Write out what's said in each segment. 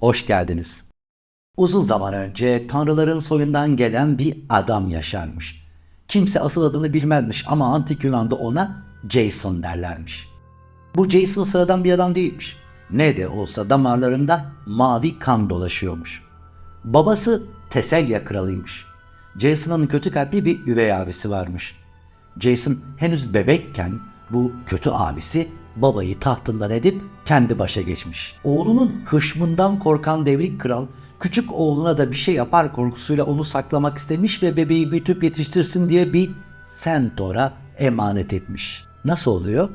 hoş geldiniz. Uzun zaman önce tanrıların soyundan gelen bir adam yaşarmış. Kimse asıl adını bilmezmiş ama antik Yunan'da ona Jason derlermiş. Bu Jason sıradan bir adam değilmiş. Ne de olsa damarlarında mavi kan dolaşıyormuş. Babası Teselya kralıymış. Jason'ın kötü kalpli bir üvey abisi varmış. Jason henüz bebekken bu kötü abisi babayı tahtından edip kendi başa geçmiş. Oğlunun hışmından korkan devrik kral küçük oğluna da bir şey yapar korkusuyla onu saklamak istemiş ve bebeği büyütüp yetiştirsin diye bir sentora emanet etmiş. Nasıl oluyor?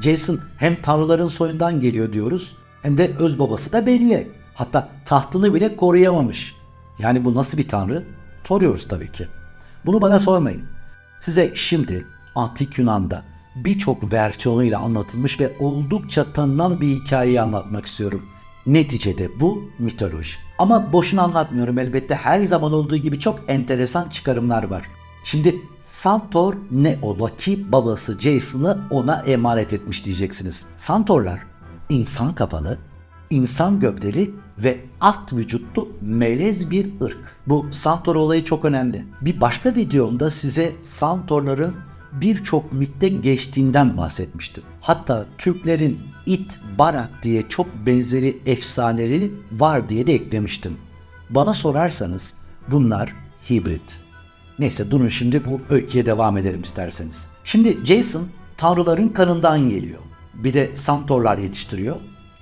Jason hem tanrıların soyundan geliyor diyoruz hem de öz babası da belli. Hatta tahtını bile koruyamamış. Yani bu nasıl bir tanrı? Soruyoruz tabii ki. Bunu bana sormayın. Size şimdi antik Yunan'da birçok versiyonuyla anlatılmış ve oldukça tanınan bir hikayeyi anlatmak istiyorum. Neticede bu mitoloji. Ama boşuna anlatmıyorum elbette her zaman olduğu gibi çok enteresan çıkarımlar var. Şimdi Santor ne ola ki babası Jason'ı ona emanet etmiş diyeceksiniz. Santorlar insan kafalı, insan gövdeli ve at vücutlu melez bir ırk. Bu Santor olayı çok önemli. Bir başka videomda size Santorların birçok mitte geçtiğinden bahsetmiştim. Hatta Türklerin it, barak diye çok benzeri efsaneleri var diye de eklemiştim. Bana sorarsanız bunlar hibrit. Neyse durun şimdi bu öyküye devam edelim isterseniz. Şimdi Jason tanrıların kanından geliyor. Bir de Santorlar yetiştiriyor.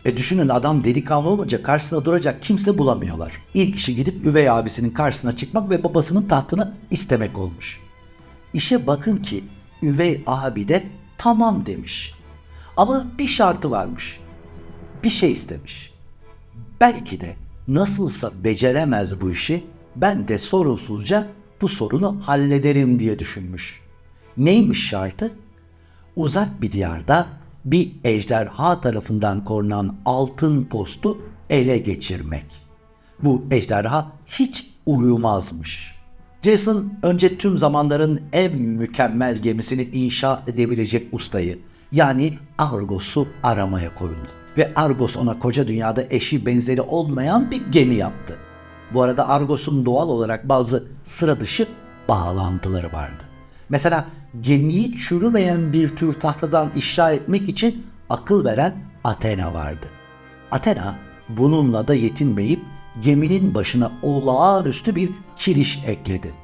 E düşünün adam delikanlı olunca karşısına duracak kimse bulamıyorlar. İlk işi gidip üvey abisinin karşısına çıkmak ve babasının tahtını istemek olmuş. İşe bakın ki üvey abi de tamam demiş. Ama bir şartı varmış. Bir şey istemiş. Belki de nasılsa beceremez bu işi ben de sorunsuzca bu sorunu hallederim diye düşünmüş. Neymiş şartı? Uzak bir diyarda bir ejderha tarafından korunan altın postu ele geçirmek. Bu ejderha hiç uyumazmış. Jason önce tüm zamanların en mükemmel gemisini inşa edebilecek ustayı yani Argos'u aramaya koyuldu. Ve Argos ona koca dünyada eşi benzeri olmayan bir gemi yaptı. Bu arada Argos'un doğal olarak bazı sıra dışı bağlantıları vardı. Mesela gemiyi çürümeyen bir tür tahtadan inşa etmek için akıl veren Athena vardı. Athena bununla da yetinmeyip geminin başına olağanüstü bir kiriş ekledi.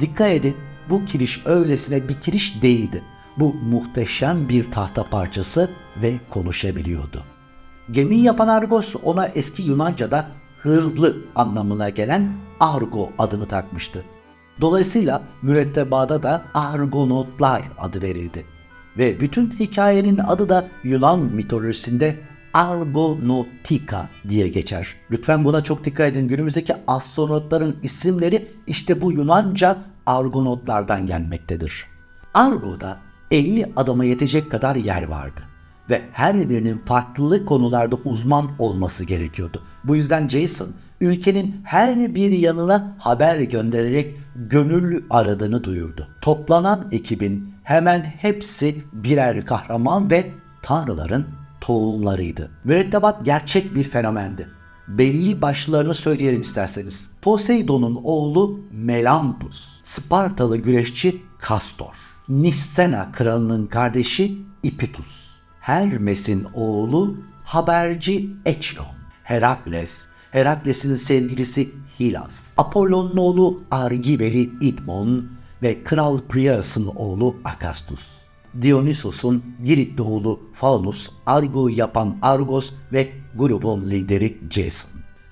Dikkat edin bu kiriş öylesine bir kiriş değildi. Bu muhteşem bir tahta parçası ve konuşabiliyordu. Gemiyi yapan Argos ona eski Yunanca'da hızlı anlamına gelen Argo adını takmıştı. Dolayısıyla mürettebada da Argonotlar adı verildi. Ve bütün hikayenin adı da Yunan mitolojisinde Argonautika diye geçer. Lütfen buna çok dikkat edin. Günümüzdeki astronotların isimleri işte bu Yunanca Argonotlardan gelmektedir. Argo'da 50 adama yetecek kadar yer vardı ve her birinin farklı konularda uzman olması gerekiyordu. Bu yüzden Jason ülkenin her bir yanına haber göndererek gönüllü aradığını duyurdu. Toplanan ekibin hemen hepsi birer kahraman ve tanrıların tohumlarıydı. Mürettebat gerçek bir fenomendi. Belli başlarını söyleyelim isterseniz. Poseidon'un oğlu Melampus, Spartalı güreşçi Kastor, Nissena kralının kardeşi Ipitus, Hermes'in oğlu haberci Eçlon, Herakles, Herakles'in sevgilisi Hilas, Apollon'un oğlu Argiveli İdmon ve Kral Priapus'un oğlu Akastus. Dionysos'un Giritli oğlu Faunus, Argo'yu yapan Argos ve grubun lideri Jason.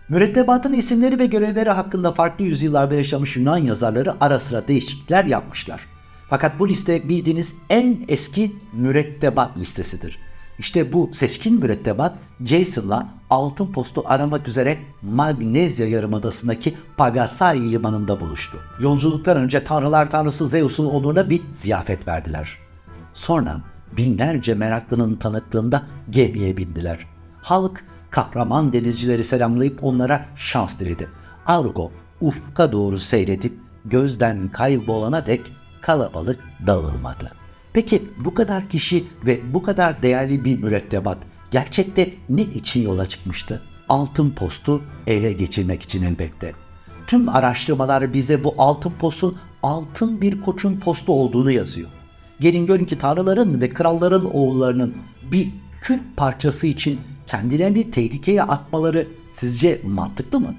Mürettebatın isimleri ve görevleri hakkında farklı yüzyıllarda yaşamış Yunan yazarları ara sıra değişiklikler yapmışlar. Fakat bu liste bildiğiniz en eski mürettebat listesidir. İşte bu seçkin mürettebat Jason'la altın postu aramak üzere Magnezya Yarımadası'ndaki Pagasai limanında buluştu. Yolculuktan önce tanrılar tanrısı Zeus'un onuruna bir ziyafet verdiler. Sonra binlerce meraklının tanıklığında gemiye bindiler. Halk kahraman denizcileri selamlayıp onlara şans diledi. Argo ufka doğru seyredip gözden kaybolana dek kalabalık dağılmadı. Peki bu kadar kişi ve bu kadar değerli bir mürettebat gerçekte ne için yola çıkmıştı? altın postu ele geçirmek için elbette. Tüm araştırmalar bize bu altın postun altın bir koçun postu olduğunu yazıyor. Gelin görün ki tanrıların ve kralların oğullarının bir kül parçası için kendilerini tehlikeye atmaları sizce mantıklı mı?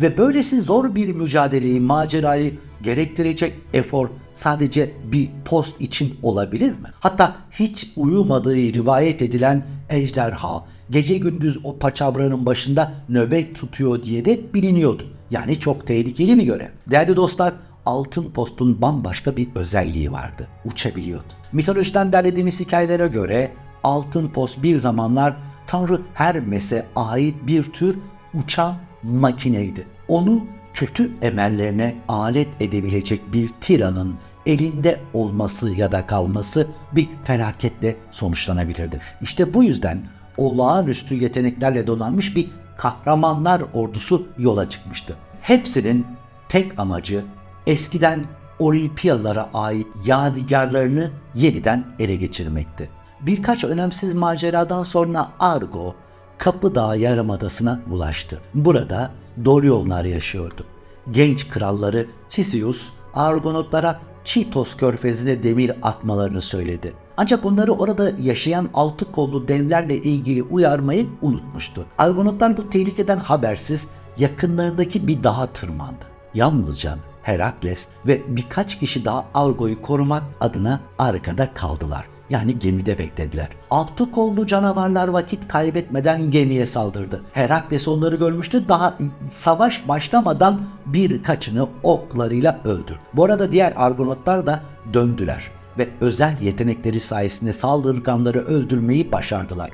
Ve böylesi zor bir mücadeleyi, macerayı gerektirecek efor sadece bir post için olabilir mi? Hatta hiç uyumadığı rivayet edilen ejderha gece gündüz o paçavranın başında nöbet tutuyor diye de biliniyordu. Yani çok tehlikeli bir görev. Değerli dostlar, altın postun bambaşka bir özelliği vardı. Uçabiliyordu. Mitolojiden derlediğimiz hikayelere göre altın post bir zamanlar Tanrı Hermes'e ait bir tür uçan makineydi. Onu kötü emellerine alet edebilecek bir tiranın elinde olması ya da kalması bir felaketle sonuçlanabilirdi. İşte bu yüzden olağanüstü yeteneklerle donanmış bir kahramanlar ordusu yola çıkmıştı. Hepsinin tek amacı eskiden Olimpiyalara ait yadigarlarını yeniden ele geçirmekti. Birkaç önemsiz maceradan sonra Argo, Kapıdağ Yarımadası'na ulaştı. Burada Doryonlar yaşıyordu. Genç kralları Sisius, Argonotlara Çitos körfezine demir atmalarını söyledi. Ancak onları orada yaşayan altı kollu devlerle ilgili uyarmayı unutmuştu. Argonotlar bu tehlikeden habersiz yakınlarındaki bir dağa tırmandı. Yalnızca Herakles ve birkaç kişi daha Argo'yu korumak adına arkada kaldılar. Yani gemide beklediler. Altı kollu canavarlar vakit kaybetmeden gemiye saldırdı. Herakles onları görmüştü. Daha savaş başlamadan birkaçını oklarıyla öldürdü. Bu arada diğer Argonotlar da döndüler ve özel yetenekleri sayesinde saldırganları öldürmeyi başardılar.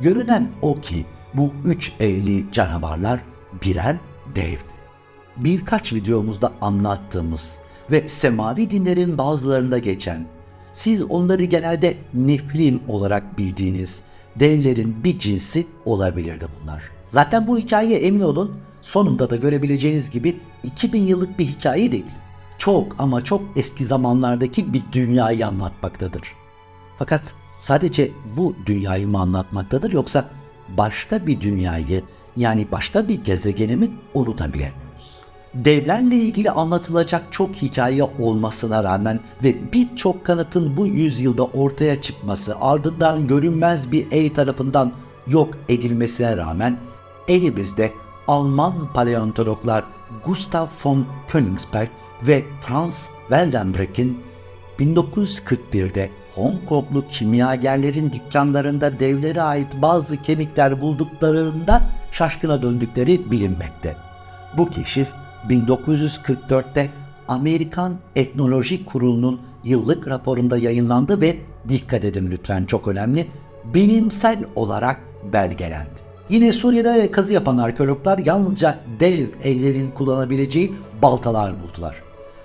Görünen o ki bu üç evli canavarlar birer devdi birkaç videomuzda anlattığımız ve semavi dinlerin bazılarında geçen, siz onları genelde neflin olarak bildiğiniz devlerin bir cinsi olabilirdi bunlar. Zaten bu hikaye emin olun sonunda da görebileceğiniz gibi 2000 yıllık bir hikaye değil. Çok ama çok eski zamanlardaki bir dünyayı anlatmaktadır. Fakat sadece bu dünyayı mı anlatmaktadır yoksa başka bir dünyayı yani başka bir gezegeni mi unutabilir devlerle ilgili anlatılacak çok hikaye olmasına rağmen ve birçok kanıtın bu yüzyılda ortaya çıkması ardından görünmez bir el tarafından yok edilmesine rağmen elimizde Alman paleontologlar Gustav von Königsberg ve Franz Weldenbreck'in 1941'de Hong Konglu kimyagerlerin dükkanlarında devlere ait bazı kemikler bulduklarında şaşkına döndükleri bilinmekte. Bu keşif 1944'te Amerikan Etnoloji Kurulu'nun yıllık raporunda yayınlandı ve dikkat edin lütfen çok önemli bilimsel olarak belgelendi. Yine Suriye'de kazı yapan arkeologlar yalnızca dev ellerin kullanabileceği baltalar buldular.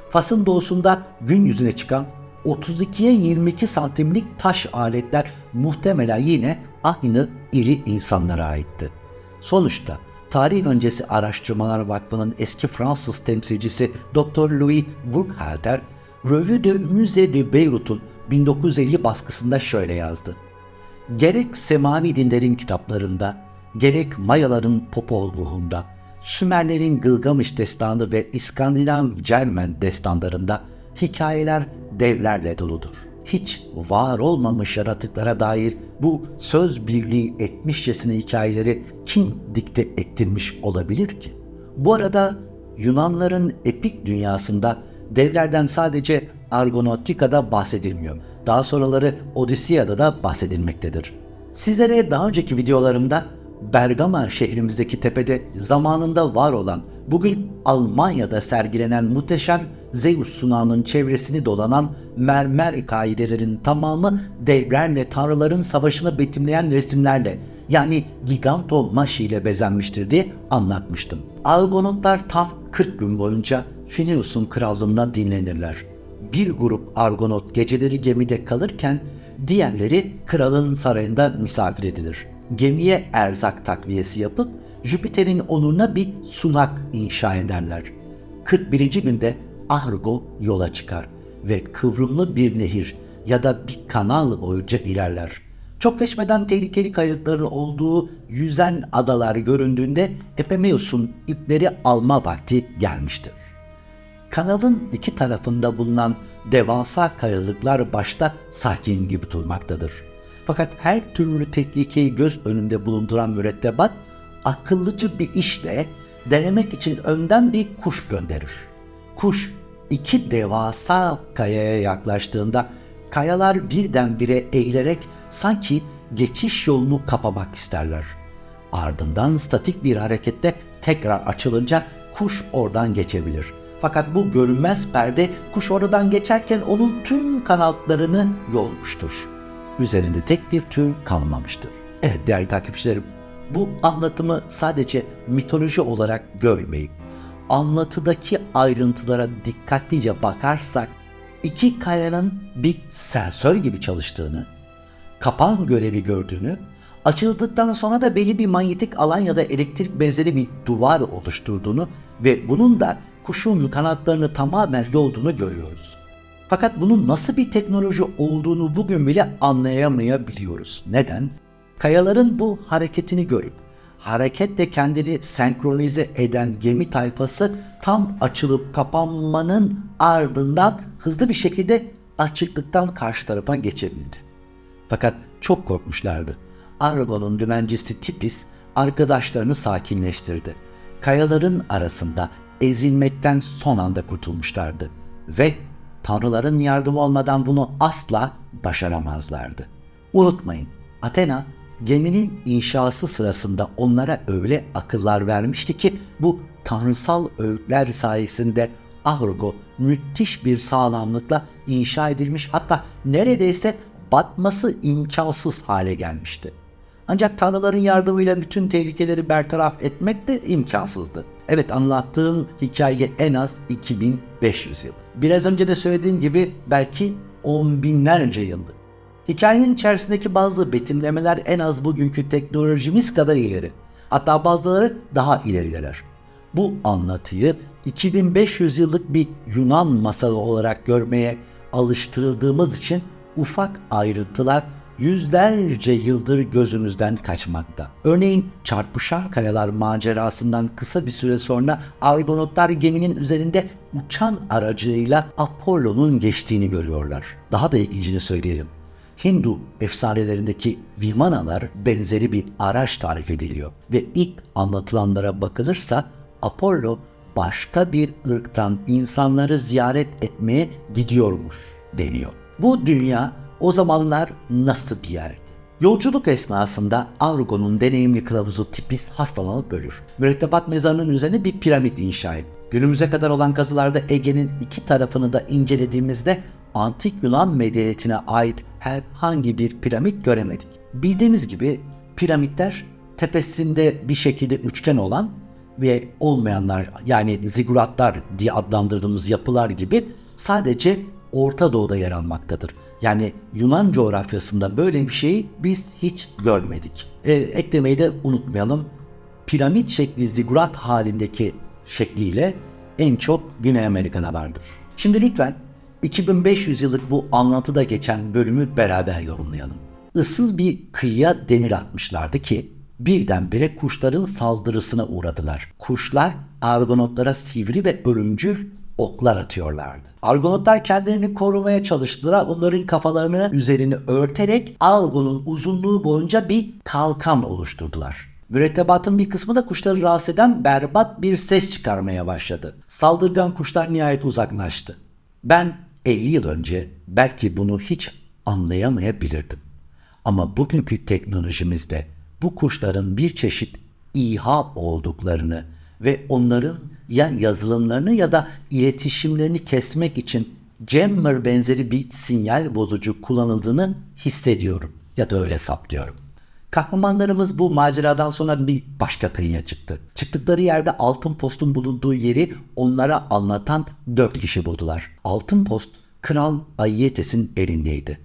Fas'ın doğusunda gün yüzüne çıkan 32'ye 22 santimlik taş aletler muhtemelen yine aynı iri insanlara aitti. Sonuçta Tarih Öncesi Araştırmalar Vakfı'nın eski Fransız temsilcisi Dr. Louis Burkhalter, Revue de Musée de Beirut'un 1950 baskısında şöyle yazdı. Gerek semavi dinlerin kitaplarında, gerek Mayaların Popol ruhunda, Sümerlerin Gılgamış destanı ve İskandinav Cermen destanlarında hikayeler devlerle doludur hiç var olmamış yaratıklara dair bu söz birliği etmişçesine hikayeleri kim dikte ettirmiş olabilir ki? Bu arada Yunanların epik dünyasında devlerden sadece Argonautika'da bahsedilmiyor. Daha sonraları Odiseya'da da bahsedilmektedir. Sizlere daha önceki videolarımda Bergama şehrimizdeki tepede zamanında var olan, bugün Almanya'da sergilenen muhteşem Zeus sunağının çevresini dolanan mermer kaidelerin tamamı devlerle tanrıların savaşını betimleyen resimlerle yani gigantomaşi ile bezenmiştir diye anlatmıştım. Argonotlar tam 40 gün boyunca Phineus'un krallığından dinlenirler. Bir grup Argonot geceleri gemide kalırken diğerleri kralın sarayında misafir edilir. Gemiye erzak takviyesi yapıp Jüpiter'in onuruna bir sunak inşa ederler. 41. günde Argo yola çıkar ve kıvrımlı bir nehir ya da bir kanal boyunca ilerler. Çok geçmeden tehlikeli kayıtların olduğu yüzen adalar göründüğünde Epemeus'un ipleri alma vakti gelmiştir. Kanalın iki tarafında bulunan devasa kayalıklar başta sakin gibi durmaktadır. Fakat her türlü tehlikeyi göz önünde bulunduran mürettebat akıllıcı bir işle denemek için önden bir kuş gönderir. Kuş iki devasa kayaya yaklaştığında kayalar birdenbire eğilerek sanki geçiş yolunu kapamak isterler. Ardından statik bir harekette tekrar açılınca kuş oradan geçebilir. Fakat bu görünmez perde kuş oradan geçerken onun tüm kanatlarını yolmuştur. Üzerinde tek bir tüy kalmamıştır. Evet değerli takipçilerim, bu anlatımı sadece mitoloji olarak görmeyin. Anlatıdaki ayrıntılara dikkatlice bakarsak iki kayanın bir sensör gibi çalıştığını, kapan görevi gördüğünü, açıldıktan sonra da belli bir manyetik alan ya da elektrik benzeri bir duvar oluşturduğunu ve bunun da kuşun kanatlarını tamamen yolduğunu görüyoruz. Fakat bunun nasıl bir teknoloji olduğunu bugün bile anlayamayabiliyoruz. Neden? Kayaların bu hareketini görüp hareketle kendini senkronize eden gemi tayfası tam açılıp kapanmanın ardından hızlı bir şekilde açıklıktan karşı tarafa geçebildi. Fakat çok korkmuşlardı. Argon'un dümencisi Tipis arkadaşlarını sakinleştirdi. Kayaların arasında ezilmekten son anda kurtulmuşlardı. Ve tanrıların yardımı olmadan bunu asla başaramazlardı. Unutmayın, Athena geminin inşası sırasında onlara öyle akıllar vermişti ki bu tanrısal öğütler sayesinde Argo müthiş bir sağlamlıkla inşa edilmiş hatta neredeyse batması imkansız hale gelmişti. Ancak tanrıların yardımıyla bütün tehlikeleri bertaraf etmek de imkansızdı. Evet anlattığım hikaye en az 2500 yıl. Biraz önce de söylediğim gibi belki on binlerce yıllık. Hikayenin içerisindeki bazı betimlemeler en az bugünkü teknolojimiz kadar ileri. Hatta bazıları daha ilerideler. Bu anlatıyı 2500 yıllık bir Yunan masalı olarak görmeye alıştırıldığımız için ufak ayrıntılar yüzlerce yıldır gözümüzden kaçmakta. Örneğin çarpışan kayalar macerasından kısa bir süre sonra Argonotlar geminin üzerinde uçan aracıyla Apollo'nun geçtiğini görüyorlar. Daha da ilgincini söyleyelim. Hindu efsanelerindeki Vimanalar benzeri bir araç tarif ediliyor ve ilk anlatılanlara bakılırsa Apollo başka bir ırktan insanları ziyaret etmeye gidiyormuş deniyor. Bu dünya o zamanlar nasıl bir yerdi? Yolculuk esnasında Argon'un deneyimli kılavuzu Tipis hastalanıp ölür. Mürettebat mezarının üzerine bir piramit inşa et. Günümüze kadar olan kazılarda Ege'nin iki tarafını da incelediğimizde antik Yunan medeniyetine ait herhangi bir piramit göremedik. Bildiğimiz gibi piramitler tepesinde bir şekilde üçgen olan ve olmayanlar yani ziguratlar diye adlandırdığımız yapılar gibi sadece Orta Doğu'da yer almaktadır. Yani Yunan coğrafyasında böyle bir şeyi biz hiç görmedik. E, eklemeyi de unutmayalım. Piramit şekli zigurat halindeki şekliyle en çok Güney Amerika'da vardır. Şimdi lütfen 2500 yıllık bu anlatıda geçen bölümü beraber yorumlayalım. Issız bir kıyıya demir atmışlardı ki birdenbire kuşların saldırısına uğradılar. Kuşlar argonotlara sivri ve ölümcül oklar atıyorlardı. Argonotlar kendilerini korumaya çalıştılar. Onların kafalarını üzerini örterek Argon'un uzunluğu boyunca bir kalkan oluşturdular. Mürettebatın bir kısmı da kuşları rahatsız eden berbat bir ses çıkarmaya başladı. Saldırgan kuşlar nihayet uzaklaştı. Ben 50 yıl önce belki bunu hiç anlayamayabilirdim. Ama bugünkü teknolojimizde bu kuşların bir çeşit İHA olduklarını ve onların ya yazılımlarını ya da iletişimlerini kesmek için jammer benzeri bir sinyal bozucu kullanıldığını hissediyorum ya da öyle saptıyorum. Kahramanlarımız bu maceradan sonra bir başka kıyıya çıktı. Çıktıkları yerde altın postun bulunduğu yeri onlara anlatan dört kişi buldular. Altın post Kral Ayietes'in elindeydi.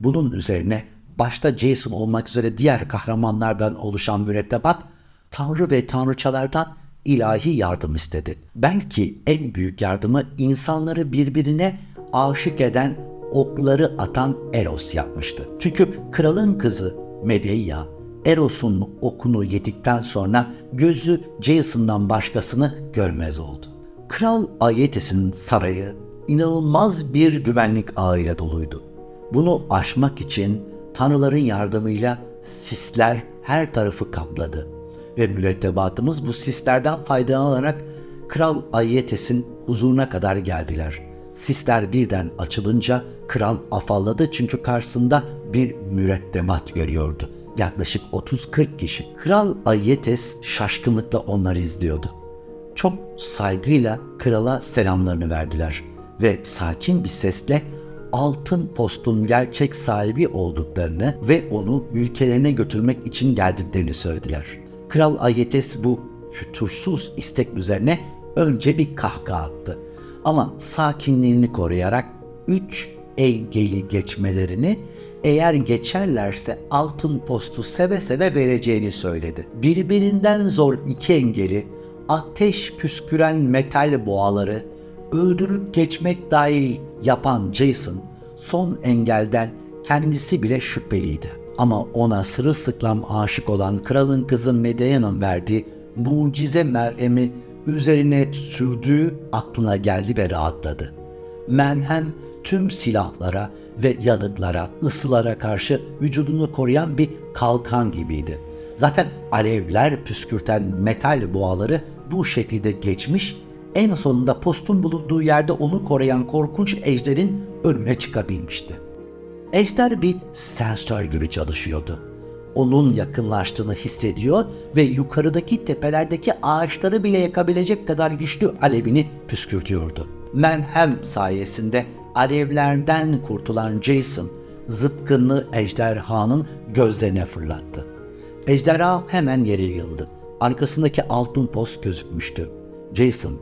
Bunun üzerine başta Jason olmak üzere diğer kahramanlardan oluşan mürettebat tanrı ve tanrıçalardan ilahi yardım istedi. Belki en büyük yardımı insanları birbirine aşık eden okları atan Eros yapmıştı. Çünkü kralın kızı Medea Eros'un okunu yedikten sonra gözü Jason'dan başkasını görmez oldu. Kral Aetes'in sarayı inanılmaz bir güvenlik ağıyla doluydu. Bunu aşmak için tanrıların yardımıyla sisler her tarafı kapladı ve mürettebatımız bu sislerden faydalanarak Kral Aetes'in huzuruna kadar geldiler. Sisler birden açılınca kral afalladı çünkü karşısında bir mürettebat görüyordu. Yaklaşık 30-40 kişi. Kral Aietes şaşkınlıkla onları izliyordu. Çok saygıyla krala selamlarını verdiler ve sakin bir sesle altın postun gerçek sahibi olduklarını ve onu ülkelerine götürmek için geldiklerini söylediler. Kral Aietes bu fütursuz istek üzerine önce bir kahkaha attı. Ama sakinliğini koruyarak üç engeli geçmelerini eğer geçerlerse altın postu seve seve vereceğini söyledi. Birbirinden zor iki engeli ateş püsküren metal boğaları öldürüp geçmek dahil yapan Jason son engelden kendisi bile şüpheliydi. Ama ona sırılsıklam aşık olan kralın kızı Medea'nın verdiği mucize merhemi üzerine sürdüğü aklına geldi ve rahatladı. Merhem tüm silahlara ve yanıklara, ısılara karşı vücudunu koruyan bir kalkan gibiydi. Zaten alevler püskürten metal boğaları bu şekilde geçmiş, en sonunda postun bulunduğu yerde onu koruyan korkunç ejderin önüne çıkabilmişti. Ejder bir sensör gibi çalışıyordu. Onun yakınlaştığını hissediyor ve yukarıdaki tepelerdeki ağaçları bile yakabilecek kadar güçlü alevini püskürtüyordu. Menhem sayesinde alevlerden kurtulan Jason zıpkınlı ejderhanın gözlerine fırlattı. Ejderha hemen yere yığıldı. Arkasındaki altın post gözükmüştü. Jason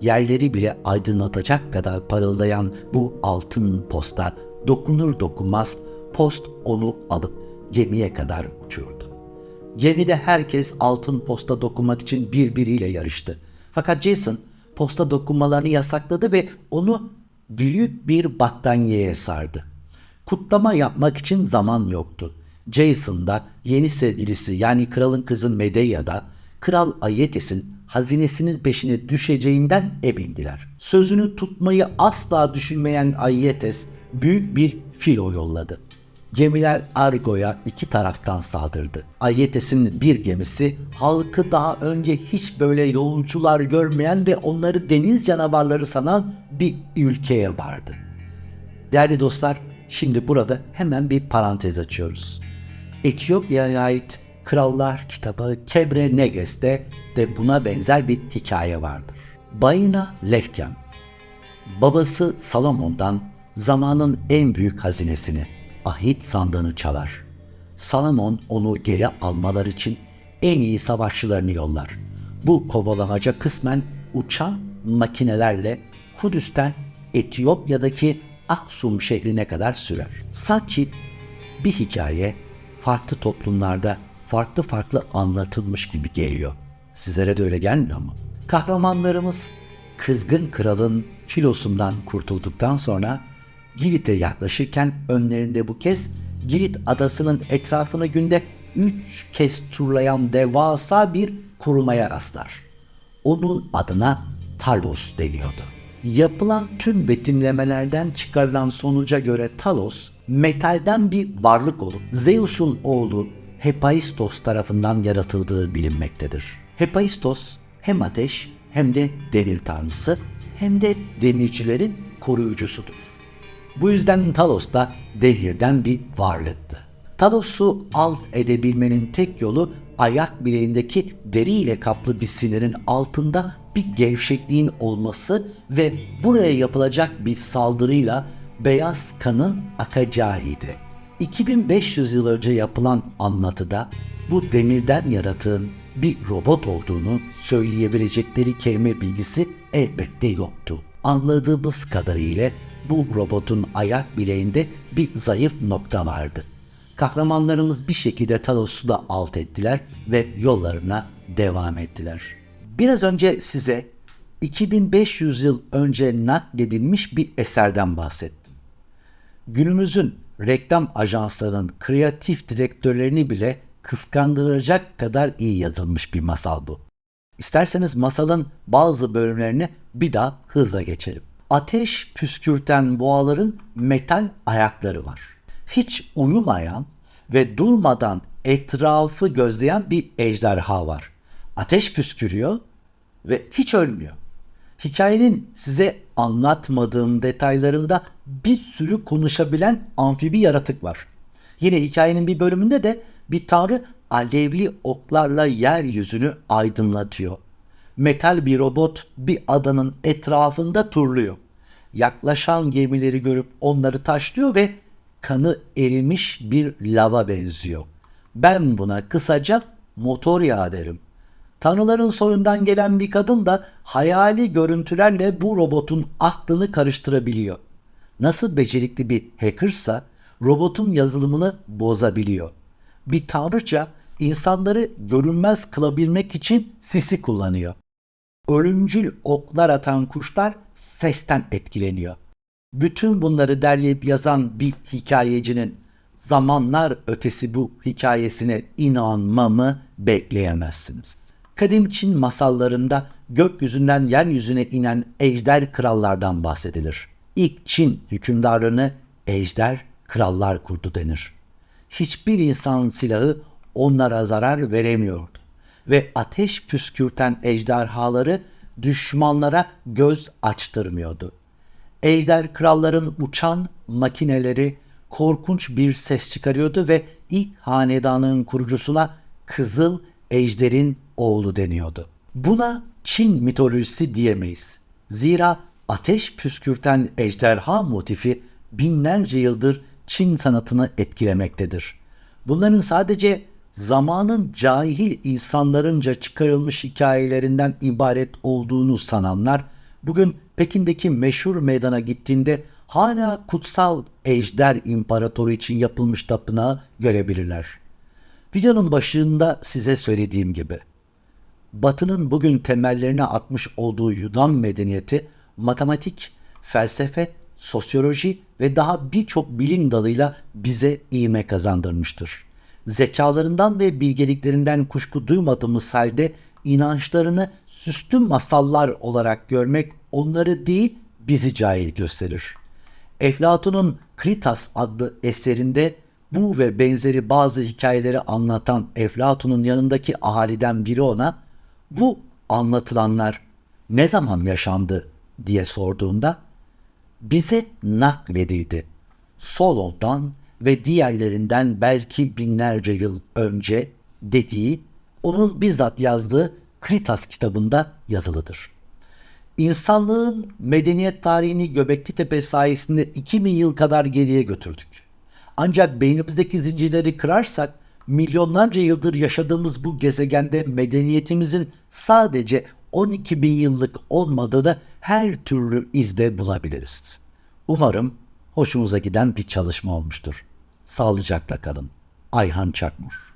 yerleri bile aydınlatacak kadar parıldayan bu altın posta dokunur dokunmaz post onu alıp gemiye kadar uçurdu. Gemide herkes altın posta dokunmak için birbiriyle yarıştı. Fakat Jason posta dokunmalarını yasakladı ve onu büyük bir battaniyeye sardı. Kutlama yapmak için zaman yoktu. Jason da yeni sevgilisi yani kralın kızı Medea da Kral Aetes'in hazinesinin peşine düşeceğinden emindiler. Sözünü tutmayı asla düşünmeyen Aietes büyük bir filo yolladı. Gemiler Argo'ya iki taraftan saldırdı. Aietes'in bir gemisi halkı daha önce hiç böyle yolcular görmeyen ve onları deniz canavarları sanan bir ülkeye vardı. Değerli dostlar, şimdi burada hemen bir parantez açıyoruz. Etiyopya'ya ait Krallar kitabı Kebre Neges'te de buna benzer bir hikaye vardır. Bayna Lefken, babası Salomon'dan zamanın en büyük hazinesini, ahit sandığını çalar. Salomon onu geri almalar için en iyi savaşçılarını yollar. Bu kovalamaca kısmen uçan makinelerle Kudüs'ten Etiyopya'daki Aksum şehrine kadar sürer. Sanki bir hikaye farklı toplumlarda farklı farklı anlatılmış gibi geliyor. Sizlere de öyle gelmiyor mu? Kahramanlarımız kızgın kralın filosundan kurtulduktan sonra Girit'e yaklaşırken önlerinde bu kez Girit adasının etrafını günde üç kez turlayan devasa bir korumaya rastlar. Onun adına Talos deniyordu. Yapılan tüm betimlemelerden çıkarılan sonuca göre Talos, metalden bir varlık olup Zeus'un oğlu Hephaistos tarafından yaratıldığı bilinmektedir. Hephaistos hem ateş hem de demir tanrısı hem de demircilerin koruyucusudur. Bu yüzden Talos da demirden bir varlıktı. Talos'u alt edebilmenin tek yolu ayak bileğindeki deriyle kaplı bir sinirin altında bir gevşekliğin olması ve buraya yapılacak bir saldırıyla beyaz kanın akacağıydı. 2500 yıl önce yapılan anlatıda bu demirden yaratığın bir robot olduğunu söyleyebilecekleri kelime bilgisi elbette yoktu. Anladığımız kadarıyla bu robotun ayak bileğinde bir zayıf nokta vardı. Kahramanlarımız bir şekilde Talos'u da alt ettiler ve yollarına devam ettiler. Biraz önce size 2500 yıl önce nakledilmiş bir eserden bahsettim. günümüzün reklam ajanslarının kreatif direktörlerini bile kıskandıracak kadar iyi yazılmış bir masal bu. İsterseniz masalın bazı bölümlerini bir daha hızla geçelim. Ateş püskürten boğaların metal ayakları var. Hiç uyumayan ve durmadan etrafı gözleyen bir ejderha var. Ateş püskürüyor ve hiç ölmüyor. Hikayenin size anlatmadığım detaylarında bir sürü konuşabilen amfibi yaratık var. Yine hikayenin bir bölümünde de bir tanrı alevli oklarla yeryüzünü aydınlatıyor. Metal bir robot bir adanın etrafında turluyor. Yaklaşan gemileri görüp onları taşlıyor ve kanı erimiş bir lava benziyor. Ben buna kısaca motor yağı derim. Tanrıların soyundan gelen bir kadın da hayali görüntülerle bu robotun aklını karıştırabiliyor. Nasıl becerikli bir hackersa robotun yazılımını bozabiliyor. Bir tanrıça insanları görünmez kılabilmek için sisi kullanıyor. Ölümcül oklar atan kuşlar sesten etkileniyor. Bütün bunları derleyip yazan bir hikayecinin zamanlar ötesi bu hikayesine inanmamı bekleyemezsiniz. Kadim Çin masallarında gökyüzünden yeryüzüne inen ejder krallardan bahsedilir. İlk Çin hükümdarlığını ejder krallar kurdu denir. Hiçbir insan silahı onlara zarar veremiyordu ve ateş püskürten ejderhaları düşmanlara göz açtırmıyordu. Ejder kralların uçan makineleri korkunç bir ses çıkarıyordu ve ilk hanedanın kurucusuna Kızıl Ejder'in oğlu deniyordu. Buna Çin mitolojisi diyemeyiz. Zira ateş püskürten ejderha motifi binlerce yıldır Çin sanatını etkilemektedir. Bunların sadece zamanın cahil insanlarınca çıkarılmış hikayelerinden ibaret olduğunu sananlar bugün Pekin'deki meşhur meydana gittiğinde hala kutsal ejder imparatoru için yapılmış tapınağı görebilirler. Videonun başında size söylediğim gibi Batı'nın bugün temellerine atmış olduğu Yunan medeniyeti matematik, felsefe, sosyoloji ve daha birçok bilim dalıyla bize iğme kazandırmıştır. Zekalarından ve bilgeliklerinden kuşku duymadığımız halde inançlarını süslü masallar olarak görmek onları değil bizi cahil gösterir. Eflatun'un Kritas adlı eserinde bu ve benzeri bazı hikayeleri anlatan Eflatun'un yanındaki ahaliden biri ona bu anlatılanlar ne zaman yaşandı diye sorduğunda bize nakledildi. Solon'dan ve diğerlerinden belki binlerce yıl önce dediği onun bizzat yazdığı Kritas kitabında yazılıdır. İnsanlığın medeniyet tarihini Göbekli Tepe sayesinde 2000 yıl kadar geriye götürdük. Ancak beynimizdeki zincirleri kırarsak milyonlarca yıldır yaşadığımız bu gezegende medeniyetimizin sadece 12 bin yıllık olmadığını her türlü izde bulabiliriz. Umarım hoşunuza giden bir çalışma olmuştur. Sağlıcakla kalın. Ayhan Çakmur